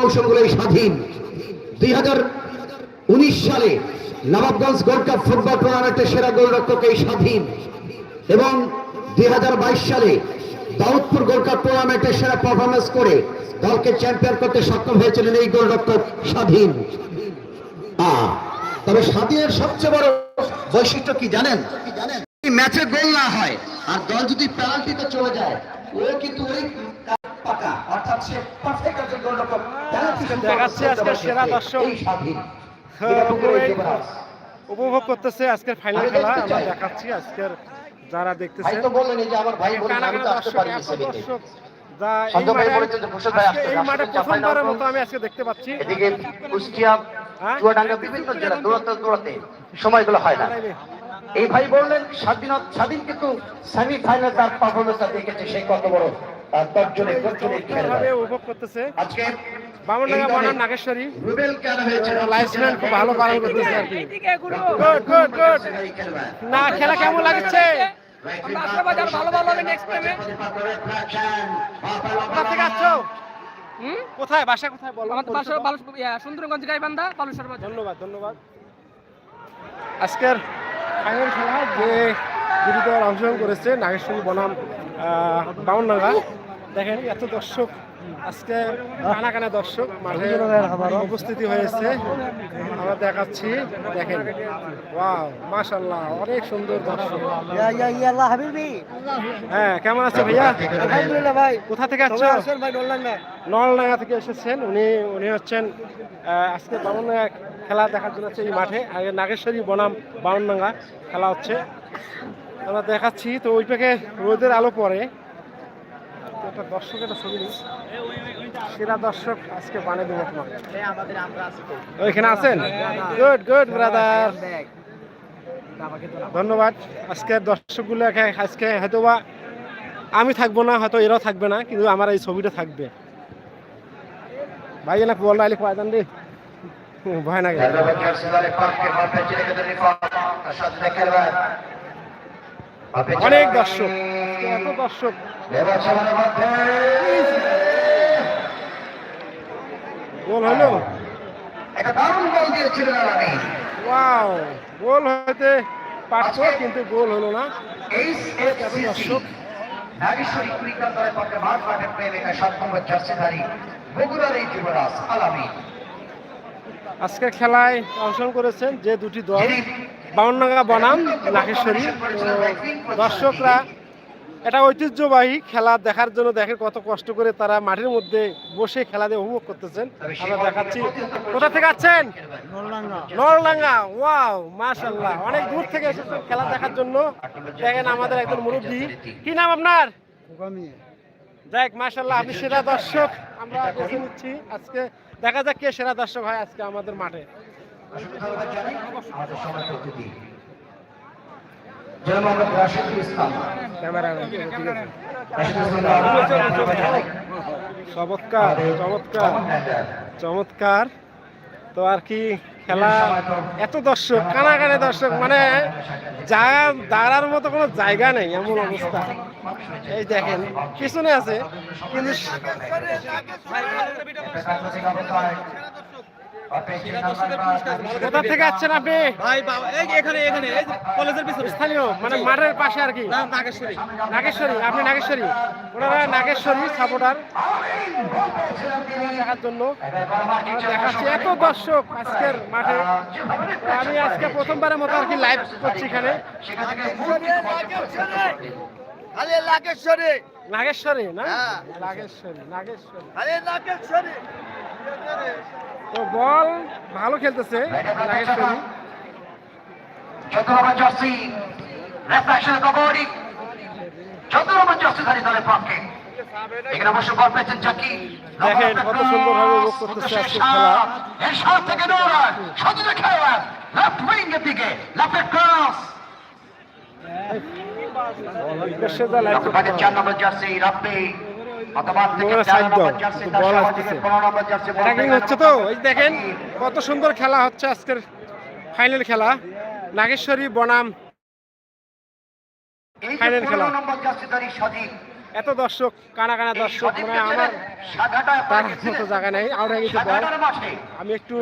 মৌসুমগুলোই স্বাধীন। দুই হাজার উনিশ সালে নবাবগঞ্জ গোল্ড কাপ ফুটবল টুর্নামেন্টের সেরা গোলরক্ষক এই স্বাধীন এবং দুই সালে দাউদপুর গোল্ড কাপ টুর্নামেন্টের সেরা পারফরমেন্স করে দলকে চ্যাম্পিয়ন করতে সক্ষম হয়েছিলেন এই গোলরক্ষক স্বাধীন। তবে স্বাধীনের সবচেয়ে বড় বৈশিষ্ট্য কি জানেন? ম্যাচে গোল না হয়, আর দল যদি পেনাল্টিতে চলে যায়, ও কিন্তু ওই পাকা অর্থাৎ সে পারফেক্ট একজন গোলরক্ষক। দেখাচ্ছে আজকের সেরা দর্শক। হ্যাঁ। উপভোগ করতেছে আজকের ফাইনাল খেলা। আমরা দেখাচ্ছি আজকের যারা ভাই দেখতেছে তো বললেন যে আমার ভাই আমি তো আসতে পারি এত সেদিকে দর্শক, যা এই ভাই মাঠে- বলেছেন যে ভূষণ ভাই আজকে আসতে, এই মাঠে প্রথমবারের মতো আমি আজকে দেখতে পাচ্ছি। এদিকে কুষ্টিয়া হ্যাঁ? চুয়াডাঙ্গা বিভিন্ন জেলা দূরত্ব দূরত্বে সময়গুলো হয় না। এই ভাই বললেন স্বাধীন স্বাধীন কিন্তু সেমিফাইনাল তার পারফরমেন্সটা দেখেছে সেই কত বড়। তর্জনী উপভোগ করতেছে। আজকে বামনডাঙ্গা বনাম নাগেশ্বরী। রুবেল কেন হয়েছে? লাইসম্যান খুব ভালো পালন করতেছে আর কি। গুড গুড গুড গুড না খেলা কেমন লাগছে? আমরা আসলে বাজার ভালো ভালো হবে নেক্সট টাইমে কোথা থেকে আসছো? কোথায়? বাসা কোথায়? বলো আমাদের বাসা ভালো সুন্দরগঞ্জ গাইবান্ধা বালুসর বাজার ধন্যবাদ ধন্যবাদ। আজকের ফাইনাল খেলা যে দুটি দল অংশগ্রহণ করেছে নাগেশ্বরী বনাম বাউন্ডাঙ্গা দেখেন এত দর্শক আজকে কানা কানা দর্শক মাঠে উপস্থিতি হয়েছে। আমরা দেখাচ্ছি দেখেন ওয়াও মাশাল্লাহ অনেক সুন্দর দর্শক। হ্যাঁ কেমন আছে ভাইয়া? আলহামদুলিল্লাহ ভাই। কোথা থেকে আসছো আসেন ভাই ডলাঙ্গা নলডাঙ্গা থেকে এসেছেন। উনি উনি হচ্ছেন আজকে বামনডাঙ্গা খেলা দেখার জন্য হচ্ছে এই মাঠে। আগে নাগেশ্বরী বনাম বামনডাঙ্গা খেলা হচ্ছে। আমরা দেখাচ্ছি তো ওই পাকে রোদের আলো পড়ে তো একটা দর্শক একটা ছবি। সেরা দর্শক আজকে বানে দেবো ওইখানে আছেন? গুড গুড ব্রাদার ধন্যবাদ। আজকের দর্শকগুলো আজকে হয়তোবা আমি থাকব না, হয়তো এরাও থাকবে না, কিন্তু আমার এই ছবিটা থাকবে। ভাই না বল আইলে কয়দান রে ভয় না অনেক দর্শক। আজকে এত দর্শক। গোল হলো? ওয়াও গোল হতে পারতো কিন্তু গোল হলো না। এত দর্শক। নাগেশ্বরী ক্রিকেট দলের পক্ষে মাঠ মাঠে প্রেমিকা সাত নম্বর জার্সিধারী বগুড়ার এই যুবরাজ আলামিন আজকের খেলায় অংশগ্রহণ করেছেন যে দুটি দল বাউন্ডাঙ্গা বনাম নাগেশ্বরী। দর্শকরা এটা ঐতিহ্যবাহী খেলা দেখার জন্য দেখেন কত কষ্ট করে তারা মাঠের মধ্যে বসে খেলা দিয়ে উপভোগ করতেছেন। আমরা দেখাচ্ছি। কোথা থেকে আছেন? নলডাঙ্গা ওয়াও মাশাল্লাহ অনেক দূর থেকে এসেছেন খেলা দেখার জন্য। দেখেন আমাদের একজন মুরব্বী। কি নাম আপনার? দেখ মাশাল্লাহ আপনি সেরা দর্শক। আমরা বেছে নিচ্ছি আজকে। দেখা যাক কে সেরা দর্শক হয় আজকে আমাদের মাঠে। অতিথি রাশিদুল ইসলাম চমৎকার চমৎকার চমৎকার। তো আর কি খেলা এত দর্শক কানা কানে দর্শক মানে জায়গা দাঁড়ার মতো কোনো জায়গা নেই এমন অবস্থা। এই দেখেন পিছনে আছে কিন্তু কোথা থেকে আসছেন আপনি? ভাই বাবা এখানে এখানে কলেজের পিছনে। স্থানীয় মানে মাঠের পাশে আর কি? নাগেশ্বরী। নাগেশ্বরী আপনি নাগেশ্বরী। ওনারা নাগেশ্বরী সাপোর্টার দেখার জন্য। দেখাচ্ছি এত দর্শক আজকের মাঠে। আমি আজকে প্রথমবারের মতো আর কি লাইভ করছি এখানে। আরে নাগেশ্বরী। নাগেশ্বরী না? হ্যাঁ। নাগেশ্বরী নাগেশ্বরী। আরে নাগেশ্বরী। তো বল ভালো খেলতেছে দেখেন কত সুন্দরভাবে উপভোগ করতেছে আজকে খেলা এর সাত থেকে দৌড়ায় খেলোয়াড় লেফট উইং এর দিকে লেফট ক্রস চার নম্বর জার্সি রাব্বি বল আসতেছে। হচ্ছে তো এই দেখেন কত সুন্দর খেলা হচ্ছে আজকের ফাইনাল খেলা। নাগেশ্বরী বনাম ফাইনাল খেলা। এত দর্শক কানা কানা দর্শক মানে আমার তার মতো জায়গা নেই আউট হয়ে গেছে বল। আমি একটু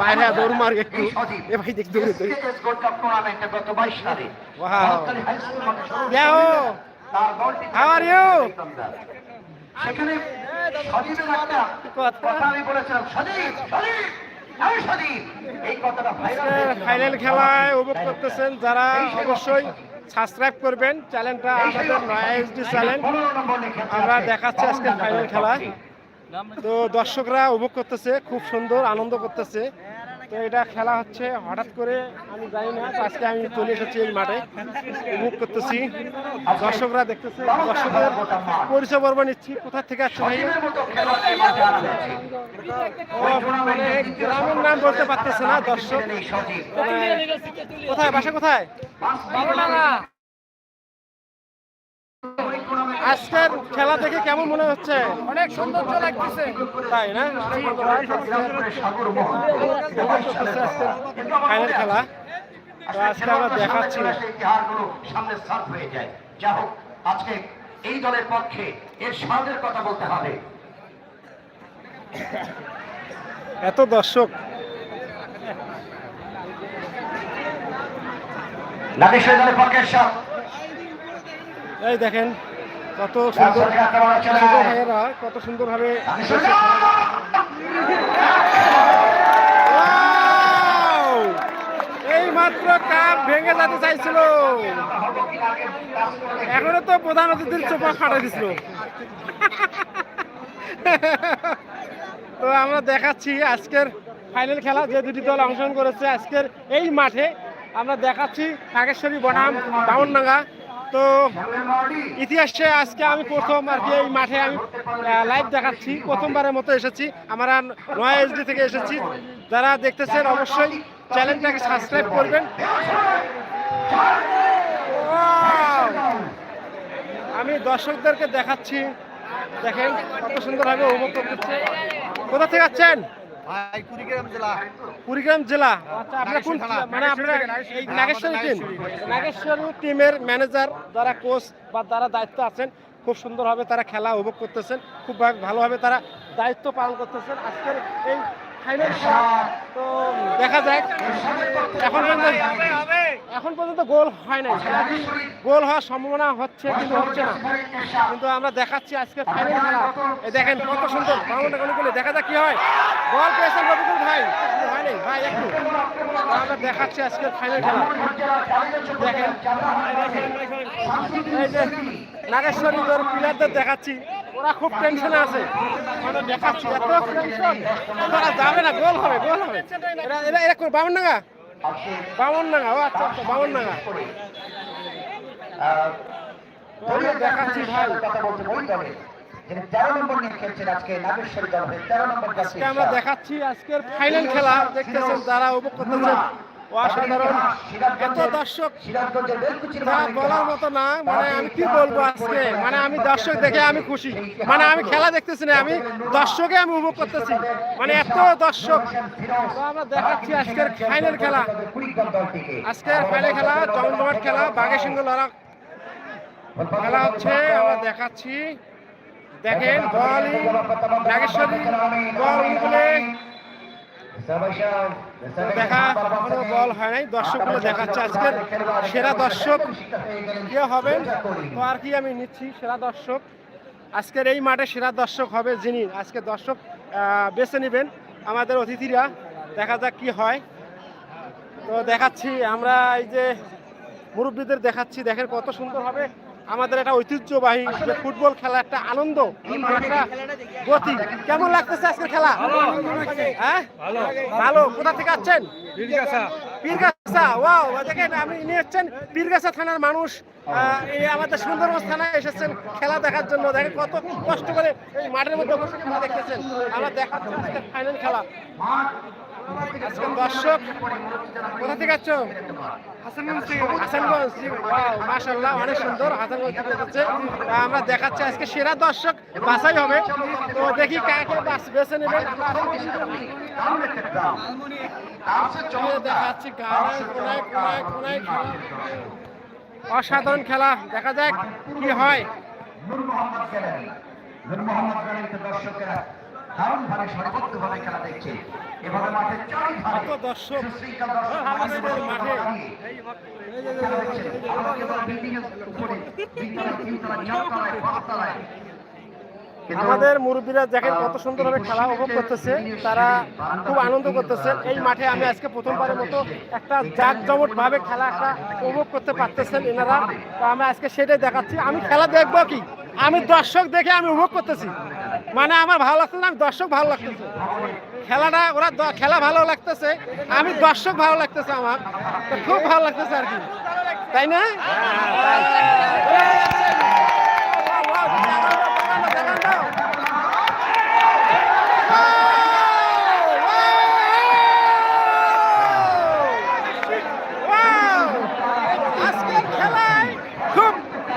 বাইরে দৌড় মার একটু। এ ভাই দেখ দৌড়ে দৌড়ে। Wow. Leo, how are সেখানে সজীবের একটা কথা। আমি বলেছিলাম সজীব সজীব আমি সজীব। এই কথাটা ভাইরাল ফাইনাল খেলায় উপভোগ করতেছেন যারা অবশ্যই সাবস্ক্রাইব করবেন। চ্যানেলটা আমাদের নয়া এইচডি চ্যানেল আমরা দেখাচ্ছি আজকে ফাইনাল খেলা তো দর্শকরা উপভোগ করতেছে খুব সুন্দর আনন্দ করতেছে। তো এটা খেলা হচ্ছে, হঠাৎ করে আমি জানি না আজকে আমি চলে এসেছি এই মাঠে, উপভোগ করতেছি। দর্শকরা দেখতেছে, দর্শকদের পরিচয় পর্ব নিচ্ছি, কোথা থেকে আসছে ভাই? গ্রামের নাম বলতে পারতেছে না দর্শক। কোথায়? বাসা কোথায়? আজকের খেলা দেখে কেমন মনে হচ্ছে? অনেক সৌন্দর্য লাগতেছে। তাই না? ফাইনাল খেলা। তো আজকে আমরা দেখাচ্ছি। সামনে সার্ভ হয়ে যায় যা হোক আজকে এই দলের পক্ষে এর স্বাদের কথা বলতে হবে এত দর্শক। নাগেশ্বর দলের পক্ষের সব এই দেখেন। কত সুন্দর ভাইয়েরা কত সুন্দরভাবে! এই মাত্র কাপ ভেঙে যেতে চাইছিল। এখনও তো প্রধান অতিথির চোপা ফাটাই দিছিল। তো আমরা দেখাচ্ছি আজকের ফাইনাল খেলা যে দুটি দল অংশগ্রহণ করেছে আজকের এই মাঠে। আমরা দেখাচ্ছি নাগেশ্বরী বনাম বামনডাঙ্গা। তো ইতিহাসে আজকে আমি প্রথম আর কি এই মাঠে আমি লাইভ দেখাচ্ছি। প্রথমবারের মতো এসেছি। আমরা নয়া এইচডি থেকে এসেছি। যারা দেখতেছেন অবশ্যই চ্যানেলটাকে সাবস্ক্রাইব করবেন! আমি দর্শকদেরকে দেখাচ্ছি। দেখেন কত সুন্দরভাবে উপভোগ করতেছে। কোথা থেকে আছেন ভাই কুড়িগ্রাম জেলা। কুড়িগ্রাম জেলা? আচ্ছা আপনারা কোন মানে আপনারা এই নাগেশ্বরী টিম? নাগেশ্বরী টিমের ম্যানেজার যারা কোচ বা যারা দায়িত্ব আছেন খুব সুন্দরভাবে তারা খেলা উপভোগ করতেছেন খুব ভালোভাবে তারা দায়িত্ব পালন করতেছেন। আজকের এই তো দেখা যাক। এখন এখন পর্যন্ত গোল হয় নাই। গোল হওয়ার সম্ভাবনা হচ্ছে, কিন্তু হচ্ছে না। কিন্তু আমরা দেখাচ্ছি আজকে ফাইনাল খেলা। দেখেন কত সুন্দর বামনটা গলি দেখা যাক কি হয়। বল পেয়েছেন রবিকুল ভাই। হয় নাই? ভাই, একটু। আমরা দেখাচ্ছি আজকের ফাইনাল খেলা। দেখেন। এই যে নাগেশ্বরীদের প্লেয়ারদের দেখাচ্ছি। ওরা খুব টেনশনে আছে। মানে দেখাচ্ছি ওরা যাবে না, গোল হবে গোল হবে। এরা এরা এরা বামন নাগা বামন নাগা ও আচ্ছা আচ্ছা বামন নাগা দেখাচ্ছি ভাই। তেরো তেরো আমরা দেখাচ্ছি আজকের ফাইনাল খেলা। দেখতেছেন উপভোগ করতেছেন অসাধারণ। এত দর্শক বলার মতো না মানে আমি কি বলব আজকে? মানে আমি দর্শক দেখে আমি খুশি। মানে আমি খেলা দেখতেছি না আমি দর্শকে আমি উপভোগ করতেছি। মানে এত দর্শক। আমরা দেখাচ্ছি আজকের ফাইনাল খেলা। আজকের ফাইনাল খেলা খেলা বাঘের খেলা হচ্ছে আমরা দেখাচ্ছি। দেখেন নাগেশ্বরী দেখা এখনও বল হয় নাই, দর্শকগুলো দেখাচ্ছে আজকের সেরা দর্শক কে হবেন তো আর কি আমি নিচ্ছি, সেরা দর্শক। আজকের এই মাঠে সেরা দর্শক হবে যিনি? আজকে দর্শক বেছে নেবেন আমাদের অতিথিরা। দেখা যাক কি হয়। তো দেখাচ্ছি আমরা এই যে মুরব্বীদের দেখাচ্ছি, দেখেন কত সুন্দর হবে। আমাদের একটা ঐতিহ্যবাহী যে ফুটবল খেলা একটা আনন্দ একটা গতি। কেমন লাগতেছে আজকের খেলা? হ্যাঁ? ভালো। কোথা থেকে আছেন পীরগাছা ওয়াও দেখেন আমি নিয়ে এসছেন পীরগাছা থানার মানুষ। আহ, এই আমাদের সুন্দরগঞ্জ থানায় এসেছেন খেলা দেখার জন্য। দেখেন কত কষ্ট করে এই মাঠের মধ্যে বসে খেলা দেখতেছেন। আমরা দেখাচ্ছি ফাইনাল খেলা। দর্শক, কোথা থেকে আছো অনেক সুন্দর আমরা দেখাচ্ছি আজকে সেরা দর্শক, বাছাই হবে। তো দেখি কাকে বেছে নেবেন দেখাচ্ছি অসাধারণ খেলা, দেখা যাক কি হয়। দর্শকেরা দারুণ ভাবে সর্বোচ্চভাবে খেলা দেখছে। এভাবে মাঠে চারিধারে দর্শক। আমাদের মাঠে। আমাদের মুরব্বীরা দেখেন কত সুন্দরভাবে খেলা উপভোগ করতেছে। তারা খুব আনন্দ করতেছে। এই মাঠে আমি আজকে প্রথমবারের মতো একটা জাঁকজমট ভাবে খেলা একটা উপভোগ করতে পারতেছেন এনারা। তো আমি আজকে সেটাই দেখাচ্ছি। আমি খেলা দেখব কি? আমি দর্শক দেখে আমি উপভোগ করতেছি। মানে আমার ভালো লাগতেছে আমি দর্শক ভালো লাগতেছে। খেলাটা, ওরা খেলা ভালো লাগতেছে, আমি দর্শক ভালো লাগতেছে আমার। তো খুব ভালো লাগতেছে আর কি। তাই না দেখান দাও Wow! আজকের খেলায় খুব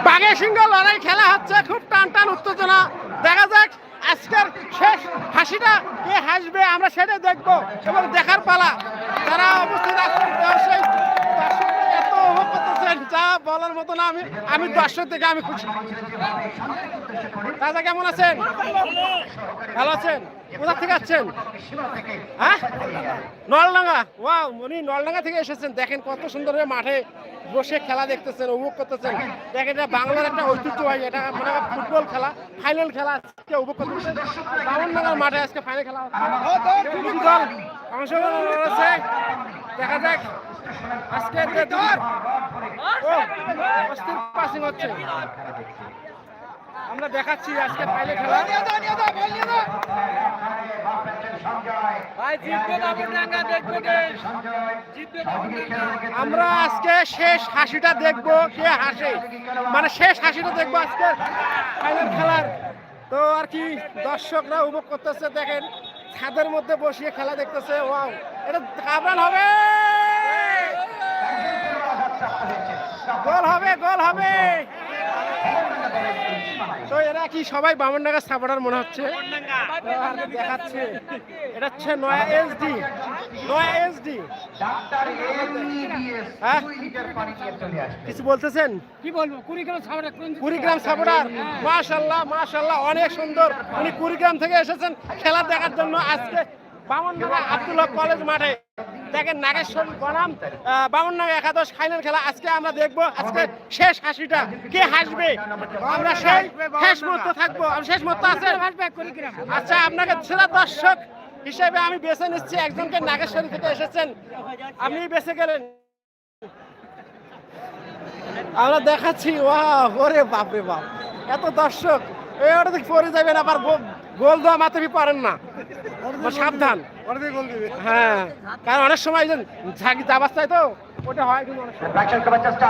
বাঘে সিংহ লড়াই খেলা হচ্ছে, খুব টান টান উত্তেজনা। দেখা যাক, আজকের শেষ হাসিটা কে হাসবে, আমরা সেটা দেখব। এবং দেখার পালা। তারা অবস্থিত দর্শক এত যা বলার মতো না, আমি আমি দর্শক থেকে আমি খুশি। দাদা কেমন আছেন? ভালো আছেন? কোথা থেকে আছেন হ্যাঁ? নলডাঙ্গা। ওয়াও, উনি নলডাঙ্গা থেকে এসেছেন। দেখেন কত সুন্দর মাঠে বসে খেলা দেখতেছেন, উপভোগ করতেছেন। দেখেন এটা বাংলার একটা ঐতিহ্য ঐতিহ্যবাহী এটা মানে ফুটবল খেলা ফাইনাল খেলা আজকে উপভোগ করতেছেন। বামনডাঙ্গার মাঠে আজকে ফাইনাল খেলা অংশগ্রহণ দেখা যাক, আজকে অস্থির পাসিং হচ্ছে। আমরা দেখাচ্ছি আজকে ফাইনাল খেলা। ভাই, জিতবে দেখবে জিতবে আমরা আজকে শেষ হাসিটা দেখব, কে হাসে। মানে শেষ হাসিটা দেখব আজকে ফাইনাল খেলার। তো আর কি, দর্শকরা উপভোগ করতেছে, দেখেন, ছাদের মধ্যে বসিয়ে খেলা দেখতেছে। ওয়াও, এটা কাবরান হবে। গোল হবে গোল হবে। তো এরা কি সবাই বামনডাঙ্গা সাপোর্টার মনে হচ্ছে? দেখাচ্ছে। এটা হচ্ছে নয়া এসডি নয়া এসডি হ্যাঁ? দুই লিটার পানি নিয়ে চলে আসবে। কিছু বলতেছেন? কি বলব? কুড়িগ্রাম কোন কুড়িগ্রাম সাপোর্টার মাশাল্লাহ মাশাল্লাহ অনেক সুন্দর। উনি কুড়িগ্রাম থেকে এসেছেন খেলা দেখার জন্য আজকে বামনডাঙ্গা আব্দুল হক কলেজ মাঠে। দেখেন নাগেশ্বর বনাম আহ, বামনডাঙ্গা একাদশ ফাইনাল খেলা। আজকে আমরা দেখব আজকে শেষ হাসিটা কে হাসবে? আমরা সেই শেষ মুহূর্তে থাকব। শেষ মুহূর্তে কুড়িগ্রাম আচ্ছা আপনাকে সেরা দর্শক হিসেবে আমি বেছে নিচ্ছি। একজনকে নাগেশ্বরী থেকে এসেছেন। আপনি বেছে গেলেন। আমরা দেখাচ্ছি ওয়া ওরে বাপ রে বাপ। এত দর্শক ওটা পরে যাবেন আবার গোল দেওয়া মাথাবি পারেন না। সাবধান। হ্যাঁ কারণ অনেক সময় ঝাঁকি যাবার চাই তো ওটা হয় কিন্তু অনেক সময়। রাখছেন করার চেষ্টা।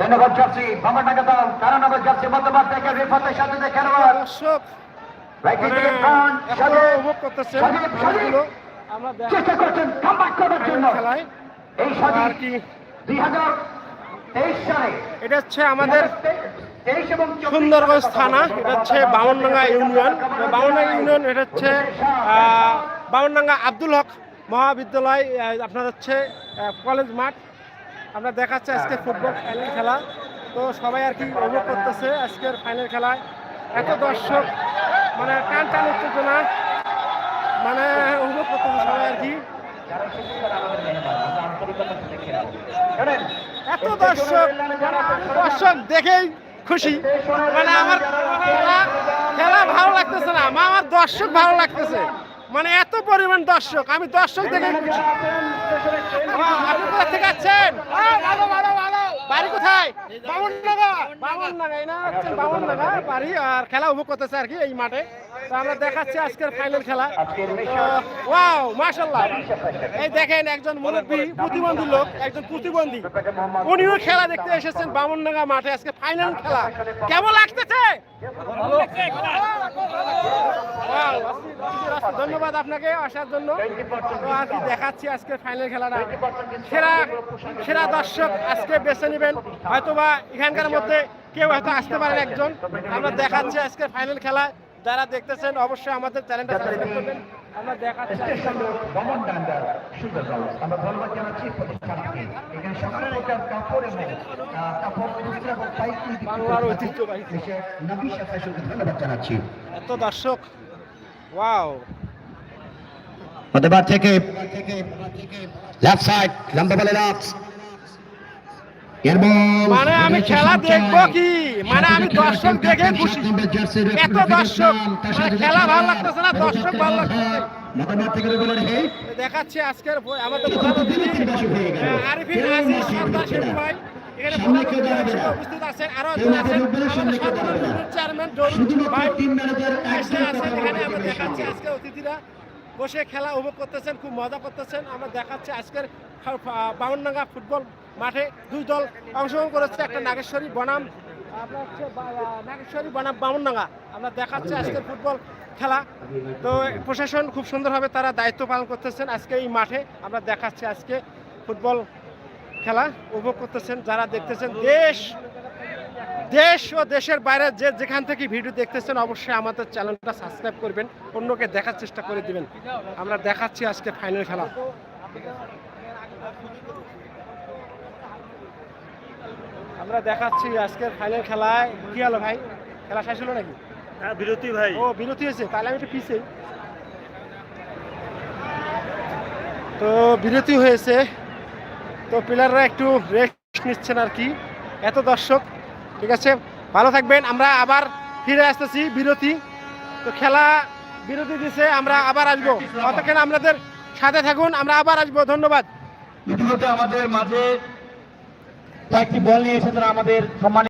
ধন্যবাদ জার্সি বামনডাঙ্গা দল তেরো নম্বর জার্সি মধ্যমাঠ থেকে রিফাতের সাথে খেলোয়াড়। দর্শক রাইট মানে উপভোগ করতেছেন সাজিদ, সাজিদ। আমরা চেষ্টা করছেন কামব্যাক করার জন্য। খেলায় এই আর কি দুই হাজার তেইশ সালে এটা হচ্ছে আমাদের সুন্দরগঞ্জ থানা এটা হচ্ছে বামনডাঙ্গা ইউনিয়ন। বামনডাঙ্গা ইউনিয়ন এটা হচ্ছে বামনডাঙ্গা আব্দুল হক মহাবিদ্যালয় আপনার হচ্ছে কলেজ মাঠ। আমরা দেখাচ্ছি আজকে ফুটবল ফাইনাল খেলা। তো সবাই আর কি উপভোগ করতেছে আজকের ফাইনাল খেলায়? এত দর্শক মানে টান টান উত্তেজনা মানে উপভোগ করতেছে সবাই আর কি। এত দর্শক দর্শক দেখেই খুশি। মানে আমার খেলা ভালো লাগতেছে না আমার দর্শক ভালো লাগতেছে। মানে এত পরিমাণ দর্শক, আমি দর্শক দেখে আপনি কোথা থেকে আছেন বাড়ি কোথায়? না বাড়ি আর খেলা উপভোগ করতেছে আর কি এই মাঠে। আমরা দেখাচ্ছি আজকের ফাইনাল খেলা। ওয়াও মাশাল্লাহ এই দেখেন একজন মুরব্বী প্রতিবন্ধী লোক একজন প্রতিবন্ধী। উনিও খেলা দেখতে এসেছেন বামনডাঙ্গা মাঠে আজকে ফাইনাল খেলা। কেমন লাগতেছে। ধন্যবাদ আপনাকে আসার জন্য। আর কি দেখাচ্ছি আজকে ফাইনাল খেলাটা। সেরা সেরা দর্শক আজকে বেছে নেবেন। হয়তোবা এখানকার মধ্যে কেউ হয়তো আসতে পারেন একজন। আমরা দেখাচ্ছি আজকে ফাইনাল খেলা যারা দেখতেছেন অবশ্যই আমাদের চ্যানেলটা সাবস্ক্রাইব করবেন। আমরা দেখাচ্ছি ভবন ডান্ডার সুন্দর দল আমরা ধন্যবাদ জানাচ্ছি প্রতিষ্ঠানকে। এখানে সকল প্রকার কাপড় এবং কাপড় খুচরা এবং পাইকারি বাংলার ঐতিহ্যবাহী। দেশের নবিশা ফ্যাশনকে ধন্যবাদ জানাচ্ছি। এত দর্শক ওয়াও। অতবার থেকে লেফট সাইড লম্বা বলে লাভ মানে আমি খেলা দেখব কি? মানে আমি দর্শক দেখে খুশি। এত দর্শক। মানে খেলা ভালো লাগতেছে না দর্শক ভালো লাগতেছে। দেখাচ্ছি আজকের আমাদের প্রধান আরিফিন আজিজ সর্দার শেখ ভাই। উপস্থিত আছেন আরও আছেন। চেয়ারম্যান ভাই আছেন এখানে। আমরা দেখাচ্ছি আজকে অতিথিরা। বসে খেলা উপভোগ করতেছেন, খুব মজা করতেছেন। আমরা দেখাচ্ছি আজকের বাউনডাঙ্গা ফুটবল মাঠে দুই দল অংশগ্রহণ করেছে, একটা নাগেশ্বরী বনাম হচ্ছে নাগেশ্বরী বনাম বামুনডাঙ্গা আমরা দেখাচ্ছি আজকের ফুটবল খেলা। তো প্রশাসন খুব সুন্দরভাবে তারা দায়িত্ব পালন করতেছেন আজকে এই মাঠে। আমরা দেখাচ্ছি আজকে ফুটবল খেলা উপভোগ করতেছেন, যারা দেখতেছেন দেশ দেশ ও দেশের বাইরে যে যেখান থেকে ভিডিও দেখতেছেন অবশ্যই আমাদের চ্যানেলটা সাবস্ক্রাইব করবেন অন্যকে দেখার চেষ্টা করে দিবেন। আমরা দেখাচ্ছি আজকে ফাইনাল খেলা। আমরা দেখাচ্ছি আজকের ফাইনাল খেলায়। কি হলো ভাই? খেলা শেষ হলো নাকি? হ্যাঁ বিরতি ভাই। ও বিরতি হয়েছে। তাহলে আমি একটু পিছিয়ে। তো বিরতি হয়েছে। তো প্লেয়াররা একটু রেস্ট নিচ্ছেন আর কি। এত দর্শক ঠিক আছে? ভালো থাকবেন, আমরা আবার ফিরে আসতেছি, বিরতি। তো খেলা বিরতি দিছে, আমরা আবার আসব। অতক্ষণ আপনাদের সাথে থাকুন, আমরা আবার আসব। ধন্যবাদ। আমাদের মাঝে কয়েকটি বল নিয়ে এসে তারা আমাদের সম্মানিত